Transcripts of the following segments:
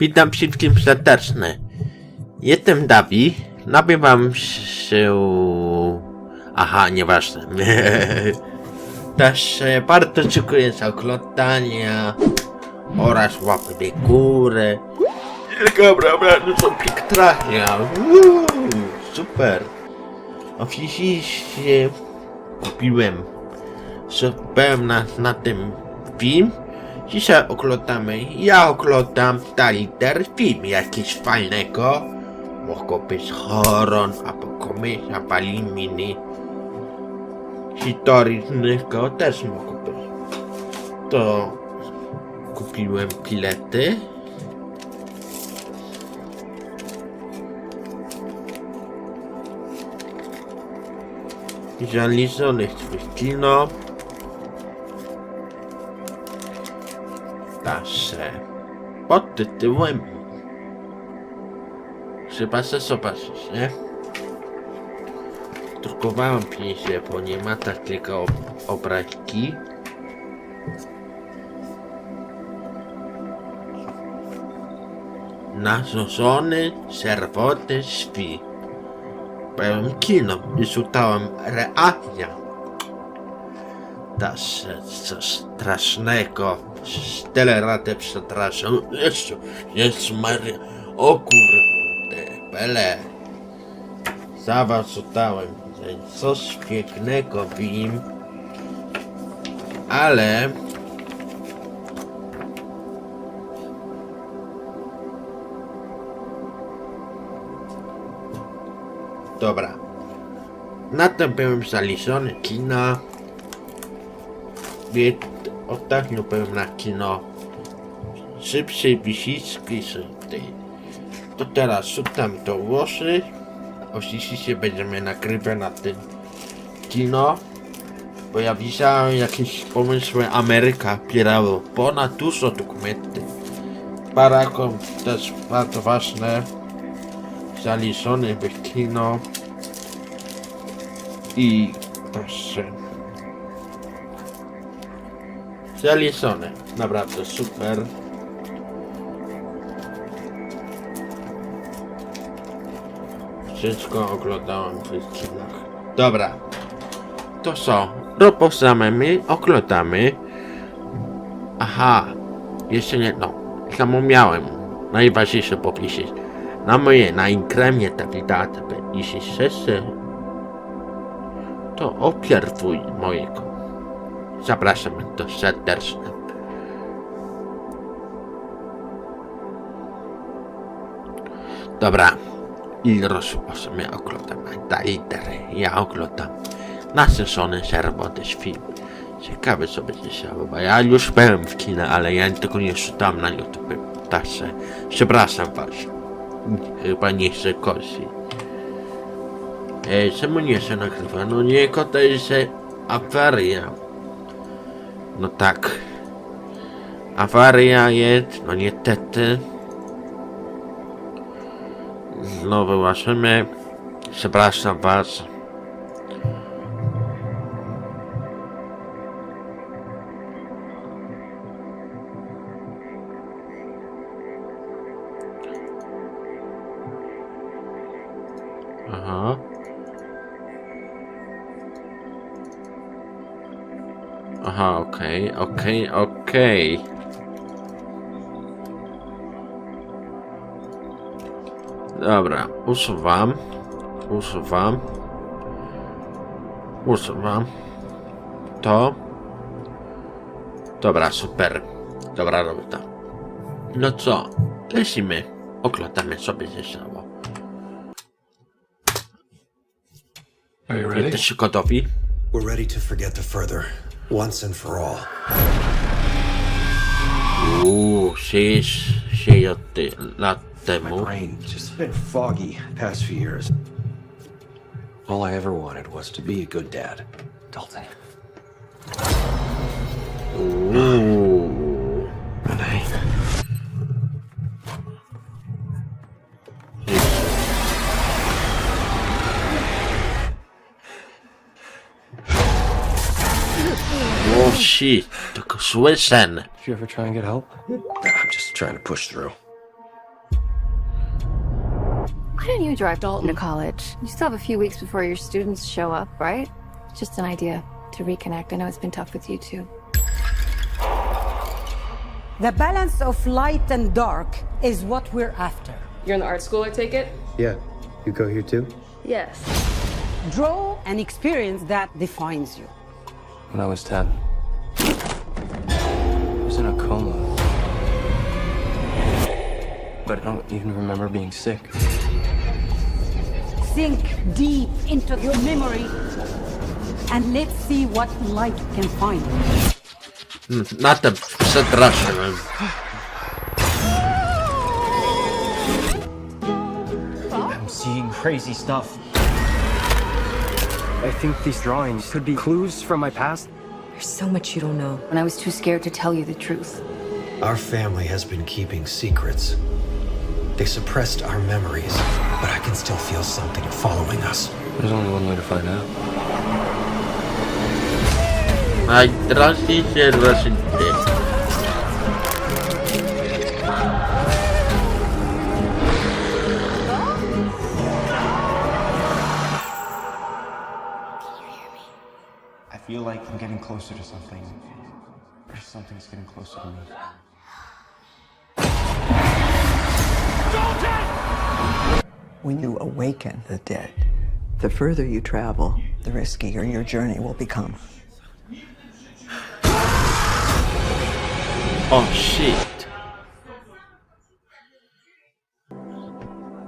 Witam wszystkim serdecznie. Jestem Dawi. Nabywam się... Aha, nieważne. Też e, bardzo dziękuję za oglądanie oraz łapy w górę. Dobra, obrazy są pięknie. Uuu, Super. Oczywiście kupiłem sobie na, na tym film. Dzisiaj oglądamy, ja oglądam Taliter film jakiś fajnego. Mogło być horror, albo komedia, baliminy. Historycznego też mogło być. To kupiłem bilety. Zaliczony w kino. Nasze pod tytułem Trzeba se zobaczyć, nie? Drukowałem pieniądze, bo nie ma takiego ob obrazki. Narzeczony czerwony śpi. Byłem kino i szukałem reakcja. Też coś strasznego. Tyle razy przepraszam. Jezu, Jezu Maria. O kurde, bele. Zawaszutałem. Coś pięknego film. Ale... Dobra. Na tym byłem zaliczony kina. Więc ostatnio byłem na kino. Szybciej wisiczki tej. To teraz szukam do włosy. Oczywiście będziemy nagrywać na tym kino. Bo ja widziałem jakieś pomysły Ameryka pierało ponad dużo dokumenty. Parakom też bardzo ważne. Zaliczony w kino. I proszę. Zaliczone. Naprawdę super. Wszystko oglądałem w kinach. Dobra. To co? Rozpoczynamy, oglądamy. Aha. Jeszcze nie, no. Zapomniałem. Najważniejsze powiedzieć. Na moje, na Instagramie Dawida TB. Jeśli chcecie, to obserwuj mojego. Zapraszam do serdecznie. Dobra, i rozpoczynamy oglądam na litery. Ja oglądam nasyszony czerwony film. Ciekawe co będzie się bo ja już byłem w kinie, ale ja tego nie czytam na YouTube. Także przepraszam was. Chyba nie chcę kości. E, czemu nie się nagrywa? No nie, to jest awaria. No tak. Awaria jest, no niestety. Znowu łaszymy. Przepraszam was. Aha. Okej, okej, okej. Dobra, usuwam. Usuwam. Usuwam. To. Dobra, super. Dobra robota. No co? Lecimy. Oglądamy sobie ze sobą. Are you ready? Jesteście gotowi? We're ready to forget the further, once and for all. Uuu, sieje, sieje the ty, lat My temu. brain just been foggy past few years. All I ever wanted was to be a good dad. Dalton. Uuu. Renee. O shit, tylko słyszę. Did you ever try and get help? I'm just trying to push through. Why don't you drive Dalton to college? You still have a few weeks before your students show up, right? Just an idea to reconnect. I know it's been tough with you too. The balance of light and dark is what we're after. You're in the art school, I take it? Yeah. You go here too? Yes. Draw an experience that defines you. When I was 10, I was in a coma. But I don't even remember being sick. Sink deep into your memory and let's see what light can find. Mm, Na tym przestraszyłem. I'm seeing crazy stuff. I think these drawings could be clues from my past. There's so much you don't know. And I was too scared to tell you the truth. Our family has been keeping secrets. They suppressed our memories, but I can still feel something following us. There's only one way to find out. Najdrażniejsze rośliny. I feel like I'm getting closer to something. Or something's getting closer to me. When you awaken the dead, the further you travel, the riskier your journey will become. Oh shit.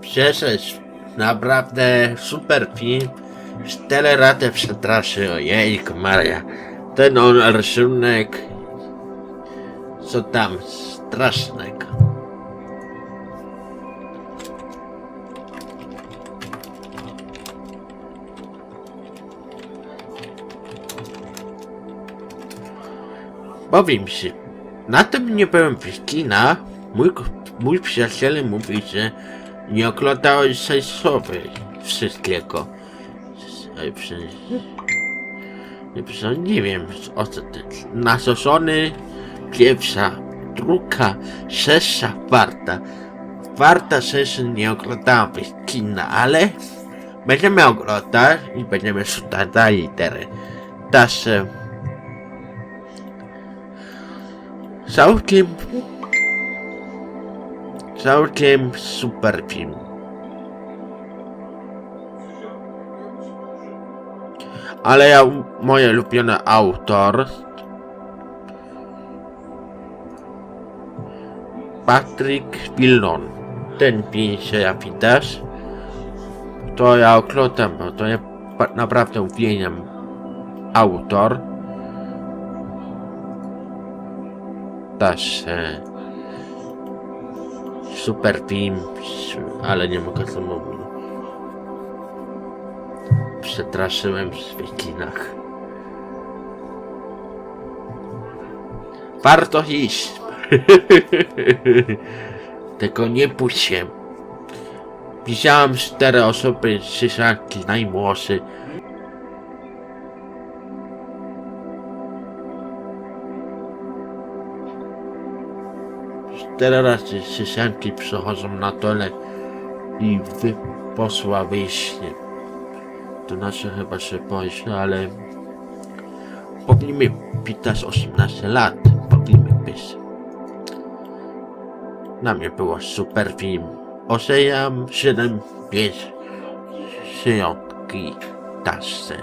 Przecież naprawdę super film. Cztery razy przestraszy, ojejku Maria. Ten on rysunek. Co tam strasznego. Powiem ci, na tym nie byłem w kina. Mój, mój przyjaciel mówi, że nie oglądałeś sejsowy wszystkiego. Ej, przy- Nie, wiem, o co ty. Nasoszony, pierwsza, druga, sześcia, warta. Warta sesja nie oglądałem w kina, ale będziemy oglądać i będziemy szukać dalej litery. Także Całkiem... Całkiem super film. Ale ja, moje ulubione autor... Patrick Pillon. Ten się ja widać. To ja oglądam, bo to ja naprawdę uwielbiam autor. też e, super film, ale nie mogę to mówić. Przestraszyłem w kinach. Warto iść. Tego nie puśćcie. Widziałem cztery osoby, dziesiątki najmłodszy. Cztery razy dziesiątki przychodzą na dole i wy wyjście. To nasze chyba się boisz, ale powinniśmy pitać 18 lat. Powinniśmy być. Na mnie było super film. Osejam 7, 5, syjątki, tasce.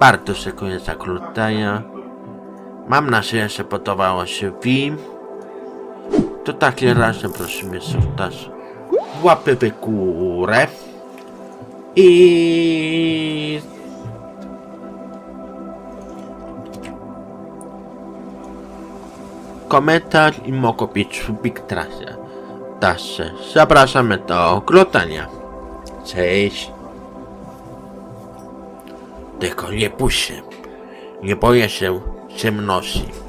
Bardzo szykuję zaglądania. Mam nadzieję, że podobało się film. To takie razem prosimy słuchać. Łapy w górę. I... Komentarz i mogą być w Big Trasie. Także zapraszamy do oglądania. Cześć. Tylko nie się. Nie boję się ciemności.